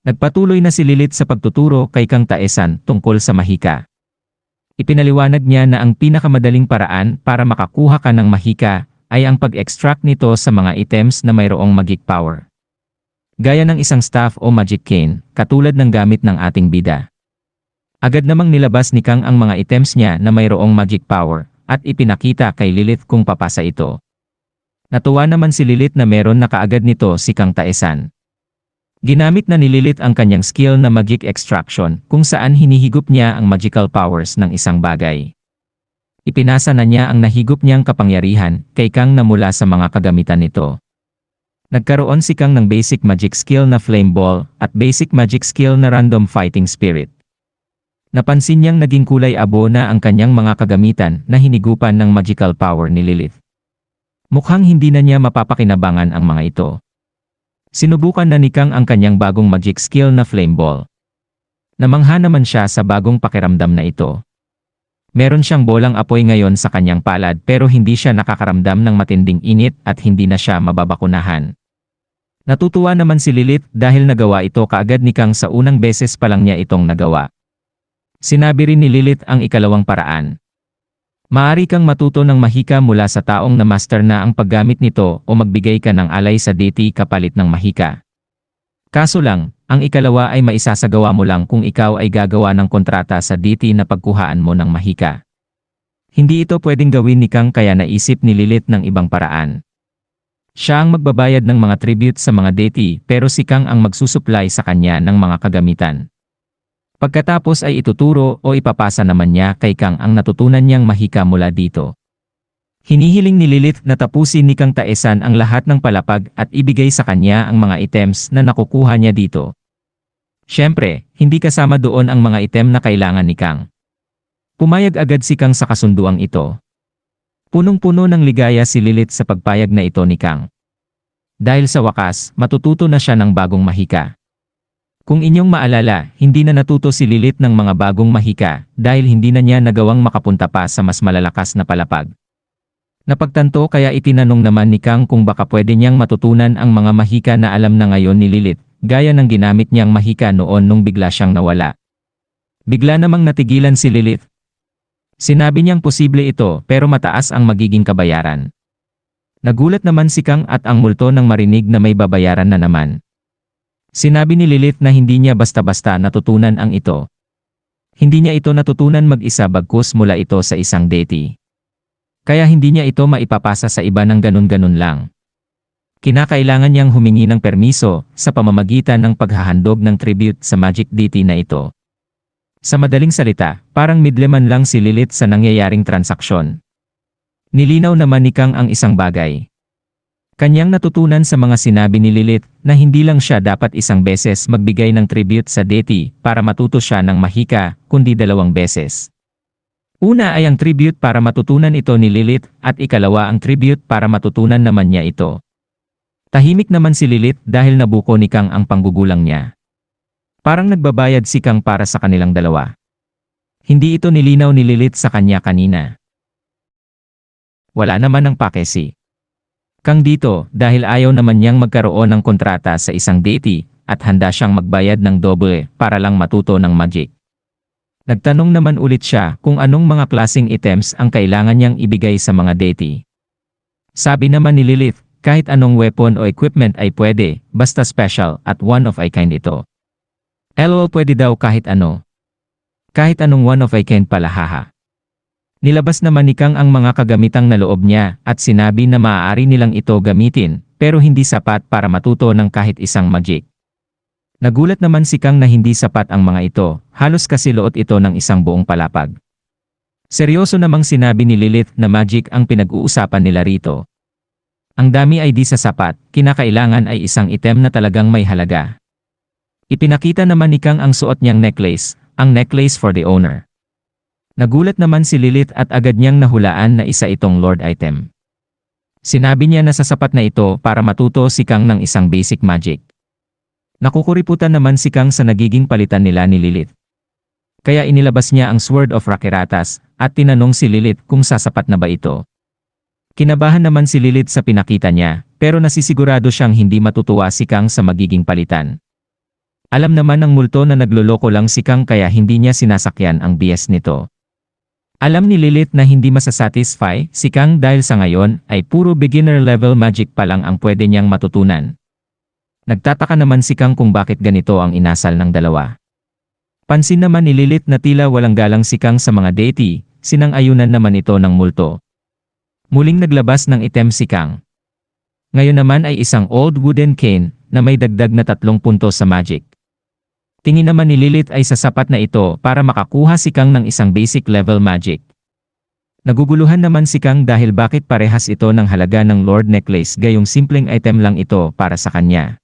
Nagpatuloy na si Lilith sa pagtuturo kay Kang Taesan tungkol sa mahika. Ipinaliwanag niya na ang pinakamadaling paraan para makakuha ka ng mahika ay ang pag-extract nito sa mga items na mayroong magic power. Gaya ng isang staff o magic cane, katulad ng gamit ng ating bida. Agad namang nilabas ni Kang ang mga items niya na mayroong magic power, at ipinakita kay Lilith kung papasa ito. Natuwa naman si Lilith na meron na kaagad nito si Kang Taesan. Ginamit na ni Lilith ang kanyang skill na magic extraction kung saan hinihigop niya ang magical powers ng isang bagay. Ipinasa na niya ang nahigop niyang kapangyarihan kay Kang na mula sa mga kagamitan nito. Nagkaroon si Kang ng basic magic skill na Flame Ball at basic magic skill na Random Fighting Spirit. Napansin niyang naging kulay abo na ang kanyang mga kagamitan na hinigupan ng magical power ni Lilith. Mukhang hindi na niya mapapakinabangan ang mga ito. Sinubukan na ni Kang ang kanyang bagong magic skill na Flame Ball. Namangha naman siya sa bagong pakiramdam na ito. Meron siyang bolang apoy ngayon sa kanyang palad pero hindi siya nakakaramdam ng matinding init at hindi na siya mababakunahan. Natutuwa naman si Lilith dahil nagawa ito kaagad ni Kang sa unang beses pa lang niya itong nagawa. Sinabi rin ni Lilith ang ikalawang paraan. Maari kang matuto ng mahika mula sa taong na master na ang paggamit nito o magbigay ka ng alay sa deity kapalit ng mahika. Kaso lang, ang ikalawa ay maisasagawa mo lang kung ikaw ay gagawa ng kontrata sa deity na pagkuhaan mo ng mahika. Hindi ito pwedeng gawin ni Kang kaya naisip ni Lilith ng ibang paraan. Siya ang magbabayad ng mga tribute sa mga deity pero si Kang ang magsusupply sa kanya ng mga kagamitan. Pagkatapos ay ituturo o ipapasa naman niya kay Kang ang natutunan niyang mahika mula dito. Hinihiling ni Lilith na tapusin ni Kang Taesan ang lahat ng palapag at ibigay sa kanya ang mga items na nakukuha niya dito. Siyempre, hindi kasama doon ang mga item na kailangan ni Kang. Pumayag agad si Kang sa kasunduang ito. Punong-puno ng ligaya si Lilith sa pagpayag na ito ni Kang. Dahil sa wakas, matututo na siya ng bagong mahika. Kung inyong maalala, hindi na natuto si Lilith ng mga bagong mahika dahil hindi na niya nagawang makapunta pa sa mas malalakas na palapag. Napagtanto kaya itinanong naman ni Kang kung baka pwede niyang matutunan ang mga mahika na alam na ngayon ni Lilith, gaya ng ginamit niyang mahika noon nung bigla siyang nawala. Bigla namang natigilan si Lilith. Sinabi niyang posible ito pero mataas ang magiging kabayaran. Nagulat naman si Kang at ang multo nang marinig na may babayaran na naman. Sinabi ni Lilith na hindi niya basta-basta natutunan ang ito. Hindi niya ito natutunan mag-isa bagkus mula ito sa isang deity. Kaya hindi niya ito maipapasa sa iba ng ganun-ganun lang. Kinakailangan niyang humingi ng permiso sa pamamagitan ng paghahandog ng tribute sa magic deity na ito. Sa madaling salita, parang midleman lang si Lilith sa nangyayaring transaksyon. Nilinaw naman ni Kang ang isang bagay. Kanyang natutunan sa mga sinabi ni Lilith na hindi lang siya dapat isang beses magbigay ng tribute sa deity para matuto siya ng mahika, kundi dalawang beses. Una ay ang tribute para matutunan ito ni Lilith at ikalawa ang tribute para matutunan naman niya ito. Tahimik naman si Lilith dahil nabuko ni Kang ang panggugulang niya. Parang nagbabayad si Kang para sa kanilang dalawa. Hindi ito nilinaw ni Lilith sa kanya kanina. Wala naman ang pakesi. Kang dito dahil ayaw naman niyang magkaroon ng kontrata sa isang deity at handa siyang magbayad ng doble para lang matuto ng magic. Nagtanong naman ulit siya kung anong mga klasing items ang kailangan niyang ibigay sa mga deity. Sabi naman ni Lilith, kahit anong weapon o equipment ay pwede, basta special at one of a kind ito. LOL pwede daw kahit ano. Kahit anong one of a kind pala haha. Nilabas naman ni Kang ang mga kagamitang na loob niya at sinabi na maaari nilang ito gamitin pero hindi sapat para matuto ng kahit isang magic. Nagulat naman si Kang na hindi sapat ang mga ito, halos kasi loot ito ng isang buong palapag. Seryoso namang sinabi ni Lilith na magic ang pinag-uusapan nila rito. Ang dami ay di sa sapat, kinakailangan ay isang item na talagang may halaga. Ipinakita naman ni Kang ang suot niyang necklace, ang necklace for the owner. Nagulat naman si Lilith at agad niyang nahulaan na isa itong Lord item. Sinabi niya na sasapat na ito para matuto si Kang ng isang basic magic. Nakukuriputan naman si Kang sa nagiging palitan nila ni Lilith. Kaya inilabas niya ang Sword of Rakiratas at tinanong si Lilith kung sasapat na ba ito. Kinabahan naman si Lilith sa pinakita niya pero nasisigurado siyang hindi matutuwa si Kang sa magiging palitan. Alam naman ng multo na nagloloko lang si Kang kaya hindi niya sinasakyan ang BS nito. Alam ni Lilith na hindi masasatisfy si Kang dahil sa ngayon ay puro beginner level magic pa lang ang pwede niyang matutunan. Nagtataka naman si Kang kung bakit ganito ang inasal ng dalawa. Pansin naman ni Lilith na tila walang galang si Kang sa mga deity, sinang-ayunan naman ito ng multo. Muling naglabas ng item si Kang. Ngayon naman ay isang old wooden cane na may dagdag na tatlong puntos sa magic. Tingin naman ni Lilith ay sasapat na ito para makakuha si Kang ng isang basic level magic. Naguguluhan naman si Kang dahil bakit parehas ito ng halaga ng Lord Necklace gayong simpleng item lang ito para sa kanya.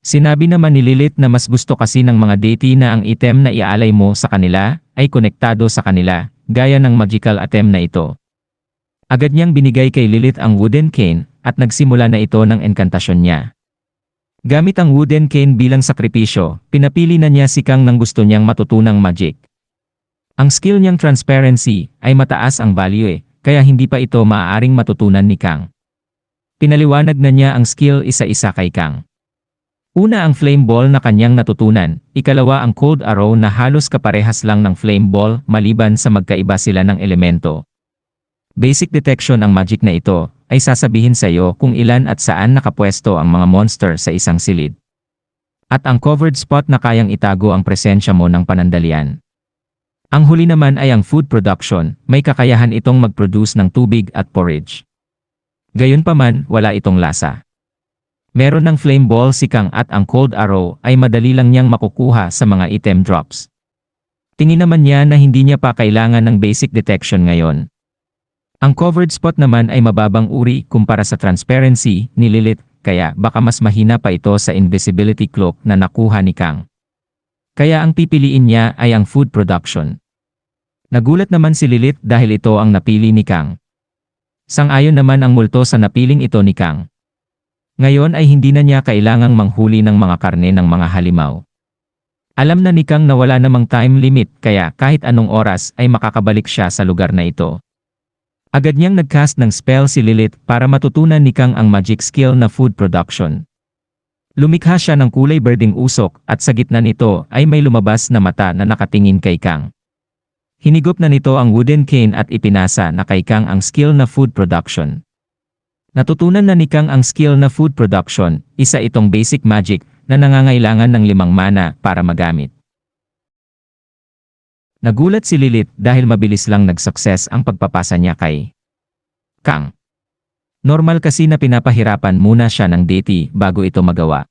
Sinabi naman ni Lilith na mas gusto kasi ng mga deity na ang item na iaalay mo sa kanila ay konektado sa kanila, gaya ng magical item na ito. Agad niyang binigay kay Lilith ang wooden cane at nagsimula na ito ng enkantasyon niya. Gamit ang wooden cane bilang sakripisyo, pinapili na niya si Kang ng gusto niyang matutunang magic. Ang skill niyang transparency ay mataas ang value eh, kaya hindi pa ito maaaring matutunan ni Kang. Pinaliwanag na niya ang skill isa-isa kay Kang. Una ang flame ball na kanyang natutunan, ikalawa ang cold arrow na halos kaparehas lang ng flame ball maliban sa magkaiba sila ng elemento. Basic detection ang magic na ito, ay sasabihin sa iyo kung ilan at saan nakapwesto ang mga monster sa isang silid. At ang covered spot na kayang itago ang presensya mo ng panandalian. Ang huli naman ay ang food production, may kakayahan itong mag-produce ng tubig at porridge. Gayunpaman, wala itong lasa. Meron ng flame ball si Kang at ang cold arrow ay madali lang niyang makukuha sa mga item drops. Tingin naman niya na hindi niya pa kailangan ng basic detection ngayon. Ang covered spot naman ay mababang uri kumpara sa transparency ni Lilith, kaya baka mas mahina pa ito sa invisibility cloak na nakuha ni Kang. Kaya ang pipiliin niya ay ang food production. Nagulat naman si Lilith dahil ito ang napili ni Kang. Sang-ayon naman ang multo sa napiling ito ni Kang. Ngayon ay hindi na niya kailangang manghuli ng mga karne ng mga halimaw. Alam na ni Kang na wala namang time limit kaya kahit anong oras ay makakabalik siya sa lugar na ito. Agad niyang nagcast ng spell si Lilith para matutunan ni Kang ang magic skill na food production. Lumikha siya ng kulay berding usok at sa gitna nito ay may lumabas na mata na nakatingin kay Kang. Hinigop na nito ang wooden cane at ipinasa na kay Kang ang skill na food production. Natutunan na ni Kang ang skill na food production, isa itong basic magic na nangangailangan ng limang mana para magamit. Nagulat si Lilith dahil mabilis lang nag-success ang pagpapasa niya kay Kang. Normal kasi na pinapahirapan muna siya ng deity bago ito magawa.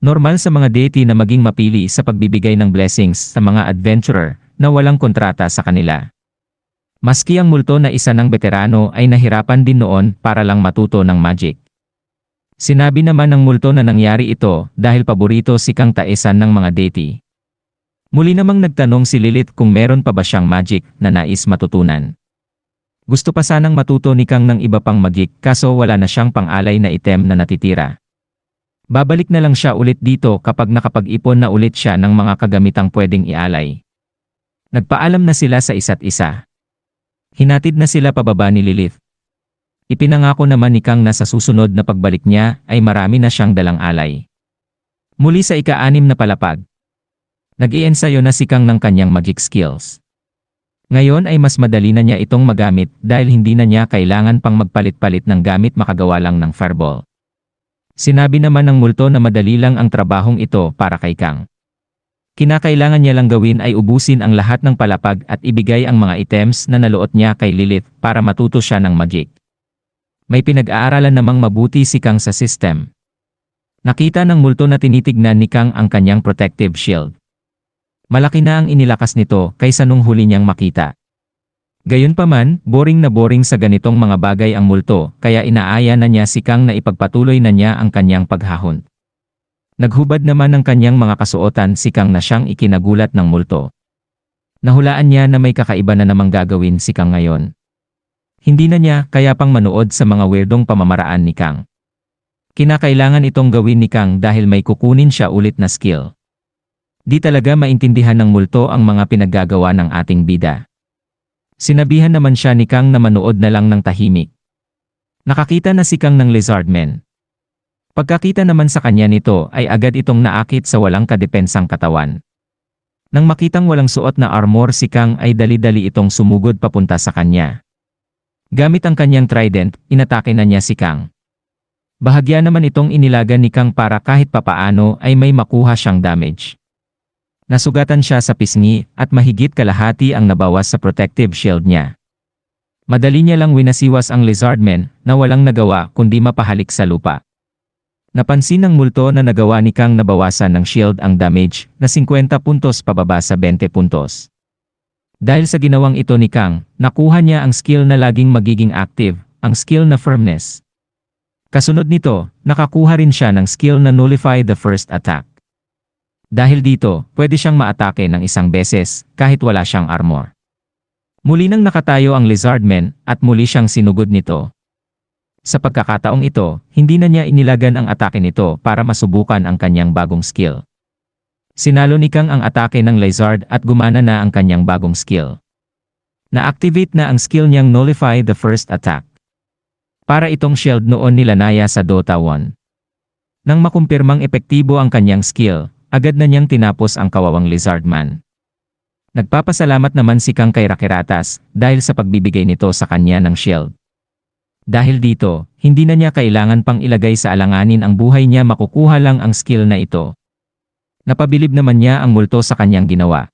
Normal sa mga deity na maging mapili sa pagbibigay ng blessings sa mga adventurer na walang kontrata sa kanila. Maski ang multo na isa ng veterano ay nahirapan din noon para lang matuto ng magic. Sinabi naman ng multo na nangyari ito dahil paborito si Kang Taesan ng mga deity. Muli namang nagtanong si Lilith kung meron pa ba siyang magic na nais matutunan. Gusto pa sanang matuto ni Kang ng iba pang magic kaso wala na siyang pang-alay na item na natitira. Babalik na lang siya ulit dito kapag nakapag-ipon na ulit siya ng mga kagamitang pwedeng ialay. Nagpaalam na sila sa isa't isa. Hinatid na sila pababa ni Lilith. Ipinangako naman ni Kang na sa susunod na pagbalik niya ay marami na siyang dalang alay. Muli sa ika-anim na palapag, Nag-iensayo na si Kang ng kanyang magic skills. Ngayon ay mas madali na niya itong magamit dahil hindi na niya kailangan pang magpalit-palit ng gamit makagawa lang ng fireball. Sinabi naman ng multo na madali lang ang trabahong ito para kay Kang. Kinakailangan niya lang gawin ay ubusin ang lahat ng palapag at ibigay ang mga items na naluot niya kay Lilith para matuto siya ng magic. May pinag-aaralan namang mabuti si Kang sa system. Nakita ng multo na tinitignan ni Kang ang kanyang protective shield. Malaki na ang inilakas nito kaysa nung huli niyang makita. Gayunpaman, boring na boring sa ganitong mga bagay ang multo, kaya inaaya na niya si Kang na ipagpatuloy na niya ang kanyang paghahon. Naghubad naman ng kanyang mga kasuotan si Kang na siyang ikinagulat ng multo. Nahulaan niya na may kakaiba na namang gagawin si Kang ngayon. Hindi na niya kaya pang manood sa mga weirdong pamamaraan ni Kang. Kinakailangan itong gawin ni Kang dahil may kukunin siya ulit na skill. Di talaga maintindihan ng multo ang mga pinaggagawa ng ating bida. Sinabihan naman siya ni Kang na manood na lang ng tahimik. Nakakita na si Kang ng Lizardman. Pagkakita naman sa kanya nito ay agad itong naakit sa walang kadepensang katawan. Nang makitang walang suot na armor si Kang ay dali-dali itong sumugod papunta sa kanya. Gamit ang kanyang trident, inatake na niya si Kang. Bahagya naman itong inilagan ni Kang para kahit papaano ay may makuha siyang damage. Nasugatan siya sa pisngi at mahigit kalahati ang nabawas sa protective shield niya. Madali niya lang winasiwas ang lizardmen na walang nagawa kundi mapahalik sa lupa. Napansin ng multo na nagawa ni Kang nabawasan ng shield ang damage na 50 puntos pababa sa 20 puntos. Dahil sa ginawang ito ni Kang, nakuha niya ang skill na laging magiging active, ang skill na firmness. Kasunod nito, nakakuha rin siya ng skill na nullify the first attack. Dahil dito, pwede siyang maatake ng isang beses kahit wala siyang armor. Muli nang nakatayo ang Lizardman at muli siyang sinugod nito. Sa pagkakataong ito, hindi na niya inilagan ang atake nito para masubukan ang kanyang bagong skill. Sinalo ni Kang ang atake ng Lizard at gumana na ang kanyang bagong skill. Na-activate na ang skill niyang Nullify the first attack. Para itong shield noon nila Naya sa Dota 1. Nang makumpirmang epektibo ang kanyang skill, agad na niyang tinapos ang kawawang Lizardman. Nagpapasalamat naman si Kang kay Rakiratas dahil sa pagbibigay nito sa kanya ng shield. Dahil dito, hindi na niya kailangan pang ilagay sa alanganin ang buhay niya makukuha lang ang skill na ito. Napabilib naman niya ang multo sa kanyang ginawa.